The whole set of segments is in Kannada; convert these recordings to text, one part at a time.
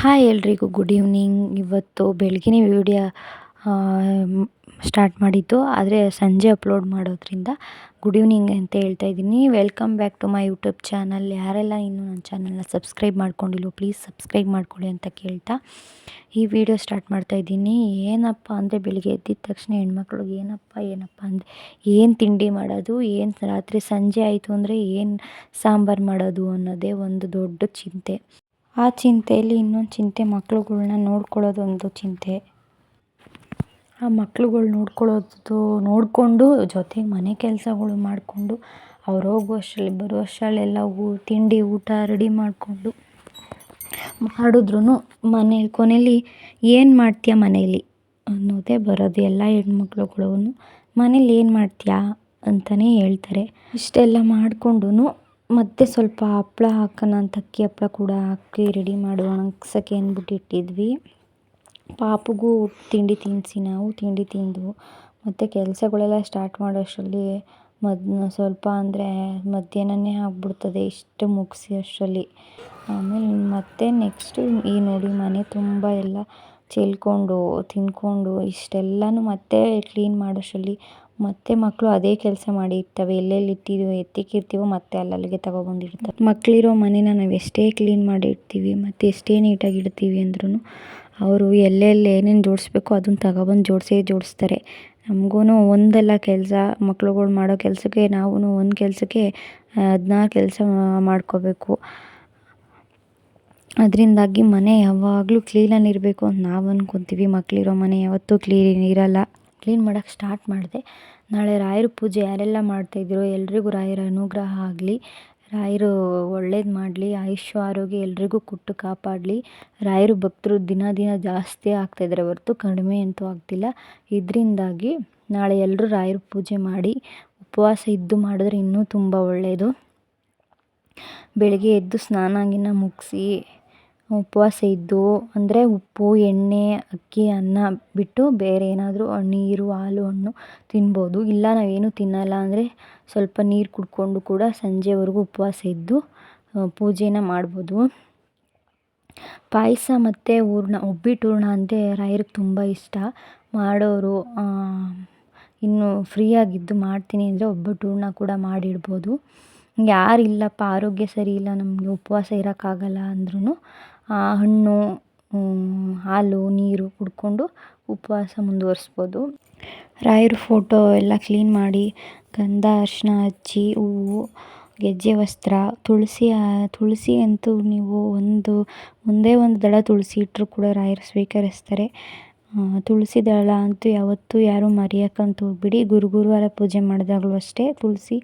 ಹಾಯ್ ಎಲ್ರಿಗೂ ಗುಡ್ ಈವ್ನಿಂಗ್. ಇವತ್ತು ಬೆಳಗ್ಗೆನೇ ವಿಡಿಯೋ ಸ್ಟಾರ್ಟ್ ಮಾಡಿದ್ದು. ಆದರೆ ಸಂಜೆ ಅಪ್ಲೋಡ್ ಮಾಡೋದ್ರಿಂದ ಗುಡ್ ಈವ್ನಿಂಗ್ ಅಂತ ಹೇಳ್ತಾ ಇದ್ದೀನಿ. Welcome back to my YouTube channel. ಯಾರೆಲ್ಲ ಇನ್ನೂ ನನ್ನ ಚಾನಲ್ನ ಸಬ್ಸ್ಕ್ರೈಬ್ ಮಾಡ್ಕೊಂಡಿಲ್ಲೋ ಪ್ಲೀಸ್ ಸಬ್ಸ್ಕ್ರೈಬ್ ಮಾಡ್ಕೊಳ್ಳಿ ಅಂತ ಕೇಳ್ತಾ ಈ ವಿಡಿಯೋ ಸ್ಟಾರ್ಟ್ ಮಾಡ್ತಾ ಇದ್ದೀನಿ. ಏನಪ್ಪ ಅಂದರೆ ಬೆಳಿಗ್ಗೆ ಎದ್ದಿದ ತಕ್ಷಣ ಹೆಣ್ಮಕ್ಳಿಗೆ ಏನಪ್ಪ ಏನಪ್ಪ ಅಂದರೆ ಏನು ತಿಂಡಿ ಮಾಡೋದು, ಏನು ರಾತ್ರಿ ಸಂಜೆ ಆಯಿತು ಅಂದರೆ ಏನು ಸಾಂಬಾರು ಮಾಡೋದು ಅನ್ನೋದೇ ಒಂದು ದೊಡ್ಡ ಚಿಂತೆ. ಆ ಚಿಂತೆಯಲ್ಲಿ ಇನ್ನೊಂದು ಚಿಂತೆ ಮಕ್ಳುಗಳ್ನ ನೋಡ್ಕೊಳ್ಳೋದೊಂದು ಚಿಂತೆ. ಆ ಮಕ್ಳುಗಳು ನೋಡ್ಕೊಳ್ಳೋದು ನೋಡಿಕೊಂಡು ಜೊತೆಗೆ ಮನೆ ಕೆಲಸಗಳು ಮಾಡಿಕೊಂಡು ಅವ್ರು ಹೋಗೋ ಅಷ್ಟರಲ್ಲಿ ಬರೋ ಅಷ್ಟರಲ್ಲೆಲ್ಲ ಊ, ತಿಂಡಿ, ಊಟ ರೆಡಿ ಮಾಡಿಕೊಂಡು ಮಾಡಿದ್ರೂ ಮನೆ ಕೊನೆಯಲ್ಲಿ ಏನು ಮಾಡ್ತೀಯ ಮನೇಲಿ? ಅನ್ನೋದೇ ಬರೋದು ಎಲ್ಲ ಹೆಣ್ಮಕ್ಳುಗಳು ಮನೇಲಿ ಏನು ಮಾಡ್ತೀಯಾ ಅಂತಲೇ ಹೇಳ್ತಾರೆ. ಇಷ್ಟೆಲ್ಲ ಮಾಡಿಕೊಂಡು ಮತ್ತೆ ಸ್ವಲ್ಪ ಹಪ್ಪಳ ಹಾಕೋಣ ಅಂತ ಅಕ್ಕಿ ಹಪ್ಳ ಕೂಡ ಹಾಕಿ ರೆಡಿ ಮಾಡಿ ಒಣಗ್ಸೋಕ್ಕೆ ಅಂದ್ಬಿಟ್ಟು ಇಟ್ಟಿದ್ವಿ. ಪಾಪುಗೂ ತಿಂಡಿ ತಿನ್ನಿಸಿ ನಾವು, ತಿಂಡಿ ತಿಂದು. ಮತ್ತು ಕೆಲಸಗಳೆಲ್ಲ ಸ್ಟಾರ್ಟ್ ಮಾಡೋ ಅಷ್ಟರಲ್ಲಿ ಮದ್, ಸ್ವಲ್ಪ ಅಂದರೆ ಮಧ್ಯಾಹ್ನನೇ ಆಗ್ಬಿಡ್ತದೆ, ಇಷ್ಟು ಮುಗಿಸಿ ಅಷ್ಟರಲ್ಲಿ. ಆಮೇಲೆ ಮತ್ತೆ ನೆಕ್ಸ್ಟು ಈ ನೋಡಿ ಮನೆ ತುಂಬ ಎಲ್ಲ ಚೆಲ್ಕೊಂಡು ತಿಂದ್ಕೊಂಡು ಇಷ್ಟೆಲ್ಲನೂ ಮತ್ತೆ ಕ್ಲೀನ್ ಮಾಡೋಷ್ಟರಲ್ಲಿ ಮತ್ತೆ ಮಕ್ಕಳು ಅದೇ ಕೆಲಸ ಮಾಡಿರ್ತವೆ ಎಲ್ಲೆಲ್ಲಿ ಇಟ್ಟಿದ್ದೀವಿ ಎತ್ತಿಕ್ಕಿರ್ತೀವೋ ಮತ್ತೆ ಅಲ್ಲಲ್ಲಿಗೆ ತಗೊಬಂದಿರ್ತಾರೆ. ಮಕ್ಕಳಿರೋ ಮನೇನ ನಾವು ಎಷ್ಟೇ ಕ್ಲೀನ್ ಮಾಡಿರ್ತೀವಿ ಮತ್ತು ಎಷ್ಟೇ ನೀಟಾಗಿ ಇಡ್ತೀವಿ ಅಂದ್ರೂ ಅವರು ಎಲ್ಲೆಲ್ಲಿ ಏನೇನು ಜೋಡಿಸ್ಬೇಕು ಅದನ್ನು ತಗೊಬಂದು ಜೋಡಿಸೇ ಜೋಡಿಸ್ತಾರೆ. ನಮಗೂ ಒಂದಲ್ಲ ಕೆಲಸ, ಮಕ್ಳುಗಳು ಮಾಡೋ ಕೆಲಸಕ್ಕೆ ನಾವು ಒಂದು ಕೆಲಸಕ್ಕೆ ಹದಿನಾರು ಕೆಲಸ ಮಾಡ್ಕೋಬೇಕು. ಅದರಿಂದಾಗಿ ಮನೆ ಯಾವಾಗಲೂ ಕ್ಲೀನಲ್ಲಿ ಇರಬೇಕು ಅಂತ ನಾವು ಅಂದ್ಕೊತೀವಿ ಮಕ್ಕಳಿರೋ ಮನೆ ಯಾವತ್ತೂ ಕ್ಲೀನ್ ಇರೋಲ್ಲ. ಕ್ಲೀನ್ ಮಾಡೋಕ್ಕೆ ಸ್ಟಾರ್ಟ್ ಮಾಡಿದೆ. ನಾಳೆ ರಾಯರ ಪೂಜೆ ಯಾರೆಲ್ಲ ಮಾಡ್ತಾಯಿದ್ದೀರೋ ಎಲ್ರಿಗೂ ರಾಯರ ಅನುಗ್ರಹ ಆಗಲಿ. ರಾಯರು ಒಳ್ಳೇದು ಮಾಡಲಿ, ಆಯುಷ್ಯ, ಆರೋಗ್ಯ ಎಲ್ರಿಗೂ ಕೊಟ್ಟು ಕಾಪಾಡಲಿ. ರಾಯರು ಭಕ್ತರು ದಿನ ದಿನ ಜಾಸ್ತಿ ಆಗ್ತಾಯಿದ್ದಾರೆ ಹೊರತು ಕಡಿಮೆ ಅಂತೂ ಆಗ್ತಿಲ್ಲ. ಇದರಿಂದಾಗಿ ನಾಳೆ ಎಲ್ಲರೂ ರಾಯರ ಪೂಜೆ ಮಾಡಿ ಉಪವಾಸ ಇದ್ದು ಮಾಡಿದ್ರೆ ಇನ್ನೂ ತುಂಬ ಒಳ್ಳೆಯದು ಬೆಳಗ್ಗೆ ಎದ್ದು ಸ್ನಾನ ಗೀನ ಮುಗಿಸಿ ಉಪವಾಸ ಇದ್ದು, ಅಂದರೆ ಉಪ್ಪು, ಎಣ್ಣೆ, ಅಕ್ಕಿ, ಅನ್ನ ಬಿಟ್ಟು ಬೇರೆ ಏನಾದರೂ ನೀರು, ಹಾಲು, ಹಣ್ಣು ತಿನ್ಬೋದು. ಇಲ್ಲ, ನಾವೇನು ತಿನ್ನಲ್ಲ ಅಂದರೆ ಸ್ವಲ್ಪ ನೀರು ಕುಡ್ಕೊಂಡು ಕೂಡ ಸಂಜೆವರೆಗೂ ಉಪವಾಸ ಇದ್ದು ಪೂಜೆನ ಮಾಡ್ಬೋದು. ಪಾಯಸ ಮತ್ತು ಹೂರ್ಣ ಒಬ್ಬಿಟ್ಟು ಹೂರ್ಣ ಅಂದರೆ ರಾಯರಿಗೆ ತುಂಬ ಇಷ್ಟ. ಮಾಡೋರು ಇನ್ನು ಫ್ರೀಯಾಗಿದ್ದು ಮಾಡ್ತೀನಿ ಅಂದರೆ ಒಬ್ಬಟ್ಟು ಹೂರ್ಣ ಕೂಡ ಮಾಡಿಡ್ಬೋದು. ಯಾರಿಲ್ಲಪ್ಪ, ಆರೋಗ್ಯ ಸರಿ ಇಲ್ಲ, ನಮಗೆ ಉಪವಾಸ ಇರೋಕ್ಕಾಗಲ್ಲ ಅಂದ್ರೂ ಹಣ್ಣು ಹಾಲು, ನೀರು ಕುಡ್ಕೊಂಡು ಉಪವಾಸ ಮುಂದುವರಿಸ್ಬೋದು. ರಾಯರ ಫೋಟೋ ಎಲ್ಲ ಕ್ಲೀನ್ ಮಾಡಿ ಗಂಧ ಅರಿಶಿನ ಹಚ್ಚಿ, ಹೂವು, ಗೆಜ್ಜೆ, ವಸ್ತ್ರ, ತುಳಸಿ ತುಳಸಿ ಅಂತೂ ನೀವು ಒಂದು ಒಂದೇ ಒಂದು ದಳ ತುಳಸಿ ಇಟ್ಟರೂ ಕೂಡ ರಾಯರು ಸ್ವೀಕರಿಸ್ತಾರೆ. ತುಳಸಿ ದಳ ಅಂತೂ ಯಾವತ್ತೂ ಯಾರೂ ಮರೆಯೋಕ್ಕಂತೂ ಹೋಗ್ಬಿಡಿ. ಗುರು ಗುರುವಾರ ಪೂಜೆ ಮಾಡಿದಾಗಲೂ ಅಷ್ಟೇ. ತುಳಸಿ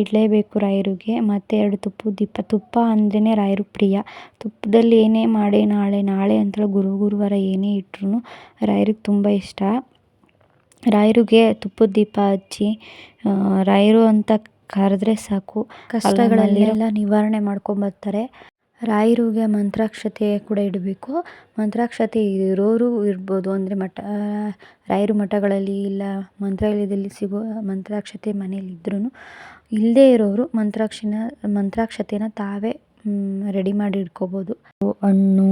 ಇಡಲೇಬೇಕು ರಾಯರಿಗೆ. ಮತ್ತು ಎರಡು ತುಪ್ಪದ ದೀಪ. ತುಪ್ಪ ಅಂದ್ರೇ ರಾಯರು ಪ್ರಿಯ. ತುಪ್ಪದಲ್ಲಿ ಏನೇ ಮಾಡಿ ನಾಳೆ ನಾಳೆ ಅಂತೇಳಿ ಗುರು ಗುರುವಾರ ಏನೇ ಇಟ್ರೂ ರಾಯರಿಗೆ ತುಂಬ ಇಷ್ಟ. ರಾಯರಿಗೆ ತುಪ್ಪದ ದೀಪ ಹಚ್ಚಿ ರಾಯರು ಅಂತ ಕರೆದ್ರೆ ಸಾಕು. ಕಷ್ಟಗಳನ್ನೆಲ್ಲ ನಿವಾರಣೆ ಮಾಡ್ಕೊಂಬರ್ತಾರೆ ರಾಯರಿಗೆ ಮಂತ್ರಾಕ್ಷತೆ ಕೂಡ ಇಡಬೇಕು. ಮಂತ್ರಾಕ್ಷತೆ ಇರೋರು ಇರ್ಬೋದು. ಅಂದರೆ ಮಠ ರಾಯರು ಮಠಗಳಲ್ಲಿ ಇಲ್ಲ, ಮಂತ್ರಾಲಯದಲ್ಲಿ ಸಿಗೋ ಮಂತ್ರಾಕ್ಷತೆ ಮನೇಲಿದ್ರೂ ಇಲ್ಲದೇ ಇರೋರು ಮಂತ್ರಾಕ್ಷಿನ, ಮಂತ್ರಾಕ್ಷತೆನ ತಾವೇ ರೆಡಿ ಮಾಡಿ ಇಟ್ಕೋಬೋದು. ಹಣ್ಣು,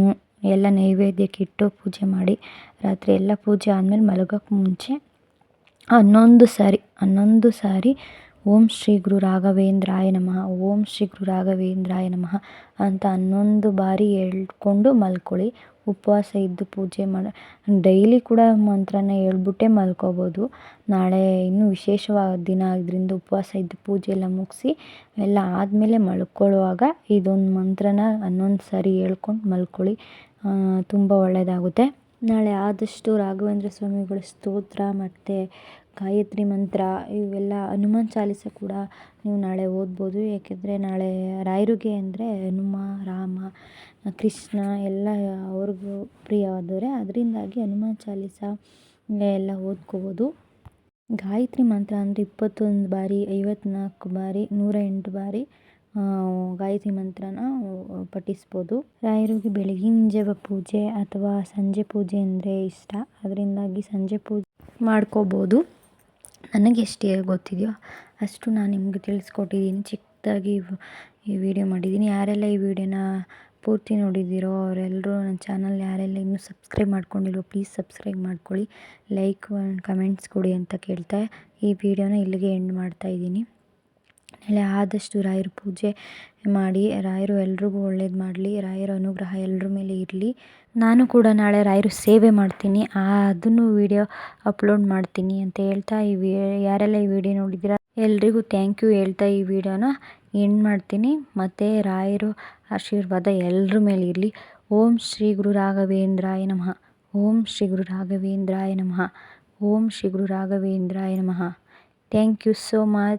ಎಲ್ಲ ನೈವೇದ್ಯಕ್ಕೆ ಇಟ್ಟು ಪೂಜೆ ಮಾಡಿ ರಾತ್ರಿ ಎಲ್ಲ ಪೂಜೆ ಆದಮೇಲೆ ಮಲಗೋಕ್ಕೆ ಮುಂಚೆ ಹನ್ನೊಂದು ಸಾರಿ ಹನ್ನೊಂದು ಸಾರಿ ಓಂ ಶ್ರೀ ಗುರು ರಾಘವೇಂದ್ರಾಯ ನಮಃ, ಓಂ ಶ್ರೀ ಗುರು ರಾಘವೇಂದ್ರಾಯ ನಮಃ ಅಂತ ಹನ್ನೊಂದು ಬಾರಿ ಹೇಳ್ಕೊಂಡು ಮಲ್ಕೊಳ್ಳಿ. ಉಪವಾಸ ಇದ್ದು ಪೂಜೆ ಮಾಡಿ, ಡೈಲಿ ಕೂಡ ಮಂತ್ರನ ಹೇಳ್ಬಿಟ್ಟೇ ಮಲ್ಕೋಬೋದು. ನಾಳೆ ಇನ್ನೂ ವಿಶೇಷವಾದ ದಿನ ಆದ್ದರಿಂದ ಉಪವಾಸ ಇದ್ದು ಪೂಜೆ ಎಲ್ಲ ಮುಗಿಸಿ ಎಲ್ಲ ಆದಮೇಲೆ ಮಲ್ಕೊಳ್ಳುವಾಗ ಇದೊಂದು ಮಂತ್ರನ ಹನ್ನೊಂದು ಸಾರಿ ಹೇಳ್ಕೊಂಡು ಮಲ್ಕೊಳ್ಳಿ. ತುಂಬ ಒಳ್ಳೆಯದಾಗುತ್ತೆ ನಾಳೆ ಆದಷ್ಟು ರಾಘವೇಂದ್ರ ಸ್ವಾಮಿಗಳ ಸ್ತೋತ್ರ ಮತ್ತು ಗಾಯತ್ರಿ ಮಂತ್ರ ಇವೆಲ್ಲ ಹನುಮಾನ್ ಚಾಲಿಸ ಕೂಡ ನೀವು ನಾಳೆ ಓದ್ಬೋದು. ಏಕೆಂದರೆ ನಾಳೆ ರಾಯರುಗೆ ಅಂದರೆ ಹನುಮ, ರಾಮ, ಕೃಷ್ಣ ಎಲ್ಲ ಅವ್ರಿಗೂ ಪ್ರಿಯವಾದವರೇ. ಅದರಿಂದಾಗಿ ಹನುಮಾನ್ ಚಾಲಿಸ ಎಲ್ಲ ಓದ್ಕೋಬೋದು. ಗಾಯತ್ರಿ ಮಂತ್ರ ಅಂದರೆ ಇಪ್ಪತ್ತೊಂದು ಬಾರಿ, ಐವತ್ನಾಲ್ಕು ಬಾರಿ, ನೂರ ಎಂಟು ಬಾರಿ ಗಾಯತ್ರಿ ಮಂತ್ರನ ಪಠಿಸ್ಬೋದು. ರಾಯರಿಗೆ ಬೆಳಗಿನ ಜಾವ ಪೂಜೆ ಅಥವಾ ಸಂಜೆ ಪೂಜೆ ಅಂದರೆ ಇಷ್ಟ. ಅದರಿಂದಾಗಿ ಸಂಜೆ ಪೂಜೆ ಮಾಡ್ಕೋಬೋದು. ನನಗೆ ಎಷ್ಟು ಗೊತ್ತಿದೆಯೋ ಅಷ್ಟು ನಾನು ನಿಮಗೆ ತಿಳಿಸ್ಕೊಟ್ಟಿದ್ದೀನಿ. ಚಿಕ್ಕದಾಗಿ ಈ ವಿಡಿಯೋ ಮಾಡಿದ್ದೀನಿ. ಯಾರೆಲ್ಲ ಈ ವಿಡಿಯೋನ ಪೂರ್ತಿ ನೋಡಿದ್ದೀರೋ ಅವರೆಲ್ಲರೂ ನನ್ನ ಚಾನಲ್ ಯಾರೆಲ್ಲ ಇನ್ನೂ ಸಬ್ಸ್ಕ್ರೈಬ್ ಮಾಡ್ಕೊಂಡಿಲ್ವೋ ಪ್ಲೀಸ್ ಸಬ್ಸ್ಕ್ರೈಬ್ ಮಾಡ್ಕೊಳ್ಳಿ. ಲೈಕ್ ಆ್ಯಂಡ್ ಕಮೆಂಟ್ಸ್ ಕೊಡಿ ಅಂತ ಕೇಳ್ತಾ ಈ ವಿಡಿಯೋನ ಇಲ್ಲಿಗೆ ಎಂಡ್ ಮಾಡ್ತಾಯಿದ್ದೀನಿ ನಾಳೆ ಆದಷ್ಟು ರಾಯರ ಪೂಜೆ ಮಾಡಿ, ರಾಯರು ಎಲ್ರಿಗೂ ಒಳ್ಳೇದು ಮಾಡಲಿ, ರಾಯರ ಅನುಗ್ರಹ ಎಲ್ಲರ ಮೇಲೆ ಇರಲಿ. ನಾನು ಕೂಡ ನಾಳೆ ರಾಯರು ಸೇವೆ ಮಾಡ್ತೀನಿ. ಅದನ್ನು ವೀಡಿಯೋ ಅಪ್ಲೋಡ್ ಮಾಡ್ತೀನಿ ಅಂತ ಹೇಳ್ತಾ ಈ ವಿ, ಯಾರೆಲ್ಲ ಈ ವಿಡಿಯೋ ನೋಡಿದ್ದೀರಾ, ಎಲ್ರಿಗೂ ಥ್ಯಾಂಕ್ ಯು ಹೇಳ್ತಾ ಈ ವಿಡಿಯೋನ ಎಂಡ್ ಮಾಡ್ತೀನಿ. ಮತ್ತು ರಾಯರು ಆಶೀರ್ವಾದ ಎಲ್ಲರ ಮೇಲೆ ಇರಲಿ. ಓಂ ಶ್ರೀ ಗುರು ರಾಘವೇಂದ್ರಾಯ ನಮಃ. ಓಂ ಶ್ರೀ ಗುರು ರಾಘವೇಂದ್ರಾಯ ನಮಃ. ಓಂ ಶ್ರೀ ಗುರು ರಾಘವೇಂದ್ರಾಯ ನಮಃ. Thank you so much